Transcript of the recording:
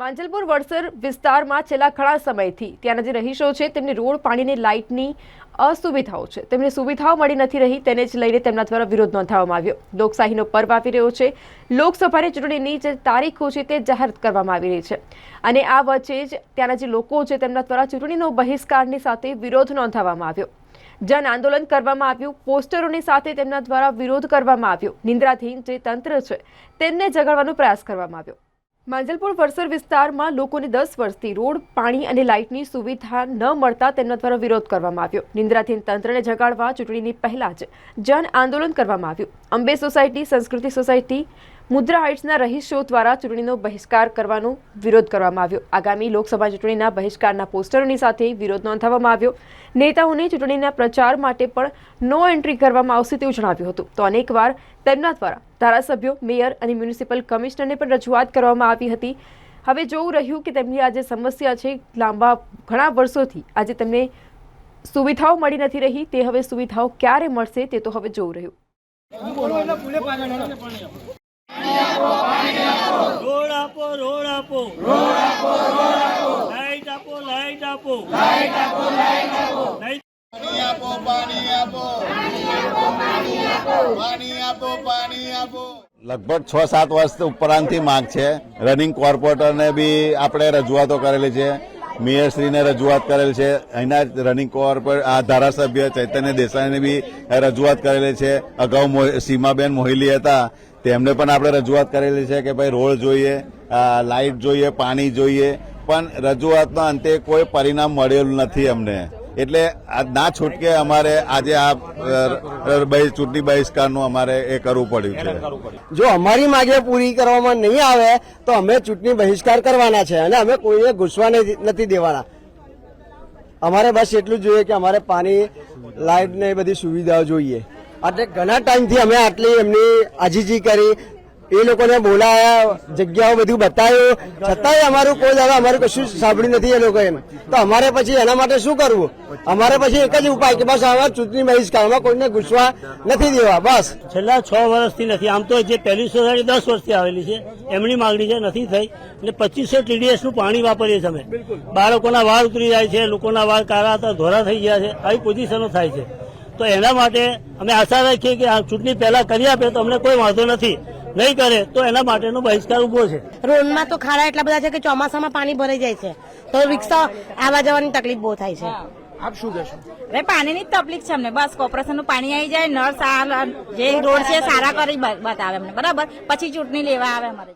માંજલપુર વડસર વિસ્તારમાં છેલ્લા ઘણા સમયથી ત્યાંના જે રહીશો છે, તેમને રોડ પાણીની લાઇટની અસુવિધાઓ છે. તેમને સુવિધાઓ મળી નથી રહી, તેને જ લઈને તેમના દ્વારા વિરોધ નોંધાવવામાં આવ્યો. લોકશાહીનો પર્વ આવી રહ્યો છે. લોકસભાની ચૂંટણીની જે તારીખો છે, તે જાહેર કરવામાં આવી રહી છે. અને આ વચ્ચે જ ત્યાંના જે લોકો છે, તેમના દ્વારા ચૂંટણીનો બહિષ્કારની સાથે વિરોધ નોંધાવવામાં આવ્યો. જન આંદોલન કરવામાં આવ્યું. પોસ્ટરોની સાથે તેમના દ્વારા વિરોધ કરવામાં આવ્યો. નિંદ્રાધીન જે તંત્ર છે, તેમને જગાડવાનો પ્રયાસ કરવામાં આવ્યો. માંજલપુર વરસર વિસ્તારમાં લોકોને દસ વર્ષથી રોડ, પાણી અને લાઇટની સુવિધા ન મળતા તેમના દ્વારા વિરોધ કરવામાં આવ્યો. નિંદ્રાધીન તંત્રને જગાડવા ચૂંટણીની પહેલા જ જન આંદોલન કરવામાં આવ્યું. અંબે સોસાયટી, સંસ્કૃતિ સોસાયટી મુદ્રા હાઇટ્સના રહીશો દ્વારા ચૂંટણીનો બહિષ્કાર કરવાનો વિરોધ કરવામાં આવ્યો. આગામી લોકસભા ચૂંટણીના બહિષ્કારના પોસ્ટરોની સાથે વિરોધ નોંધાવવામાં આવ્યો. નેતાઓને ચૂંટણીના પ્રચાર માટે પણ નો એન્ટ્રી કરવામાં આવશે તેવું જણાવ્યું હતું. તો અનેકવાર તેમના દ્વારા ધારાસભ્યો, મેયર અને મ્યુનિસિપલ કમિશનરને પણ રજૂઆત કરવામાં આવી હતી. હવે જોવું રહ્યું કે તેમની આજે સમસ્યા છે, લાંબા ઘણા વર્ષોથી આજે તેમને સુવિધાઓ મળી નથી રહી. તે હવે સુવિધાઓ ક્યારે મળશે તે તો હવે જોવું રહ્યું. રોડ આપો રોડ આપો. રોડ આપો રોડ આપો. લાઈટ આપો લાઈટ આપો લાઈટ આપો લાઈટ આપો પાણી આપો પાણી આપો. પાણી આપો પાણી આપો. લગભગ છ સાત વર્ષ ઉપરાંતથી માંગ છે. રનિંગ કોર્પોરેટરને બી આપણે રજૂઆતો કરેલી છે. મેયરશ્રીને રજૂઆત કરેલ છે. અહીંના રનિંગ કોર્પોરેટ આ ધારાસભ્ય ચૈતન્ય દેસાઈને બી રજૂઆત કરેલી છે. અગાઉ સીમાબેન મોહિલી હતા. તેમને પણ આપણે રજૂઆત કરેલી છે કે ભાઈ રોડ જોઈએ લાઇટ જોઈએ, પાણી જોઈએ. પણ રજૂઆતના અંતે કોઈ પરિણામ મળેલું નથી અમને. એટલે આ ના છૂટકે અમારે આજે આ ચૂંટણી બહિષ્કારનું અમારે એ કરવું પડ્યું છે. જો અમારી માંગે પૂરી કરવામાં નહીં આવે તો અમે ચૂંટણી બહિષ્કાર કરવાના છે અને અમે કોઈને ઘૂસવા નથી નથી દેવાના. અમારે બસ એટલું જ જોઈએ કે અમારે પાણી લાઇટ ને એ બધી સુવિધાઓ જોઈએ. એટલે ઘણા ટાઈમથી અમે આટલી એમની આજીજી કરી એ લોકોને બોલાયા જગ્યાઓ બધું બતાવ્યું. છતાંય અમારું કોઈ દાદા અમારું કશું સાંભળ્યું નથી એ લોકોએ તો અમારે પછી એના માટે શું કરવું? અમારે પછી એક જ ઉપાય કે બસ અમારે ચૂંટણી બહિષ્કારમાં કોઈને ઘૂસવા નથી દેવા બસ. છેલ્લા છ વર્ષથી નથી. આમ તો જે પહેલી સોસાયટી દસ વર્ષથી આવેલી છે એમની માંગણી છે નથી થઈ. એટલે પચીસો ટીડીએસનું પાણી વાપરીએ છીએ અમે બાળકોના વાળ ઉતરી જાય છે લોકોના વાળ કાળા હતા ધોરા થઈ ગયા છે આવી પોઝિશનો થાય છે. તો એના માટે અમે આશા રાખીએ કે આ ચૂંટણી પહેલા કરી આપે તો અમને કોઈ વાંધો નથી. નહીં કરે તો એના માટેનો બહિષ્કાર ઊભો છે. રોડમાં તો ખાડા એટલા બધા છે કે ચોમાસામાં પાણી ભરાઈ જાય છે. તો રિક્ષા આવવા જવાની તકલીફ બહુ થાય છે. આપ શું કહેશો? હવે પાણીની જ તકલીફ છે અમને. બસ કોર્પોરેશનનું પાણી આવી જાય નળ સારા જે રોડ છે સારા કરી બતાવે અમને. બરાબર? પછી ચૂંટણી લેવા આવે અમારે.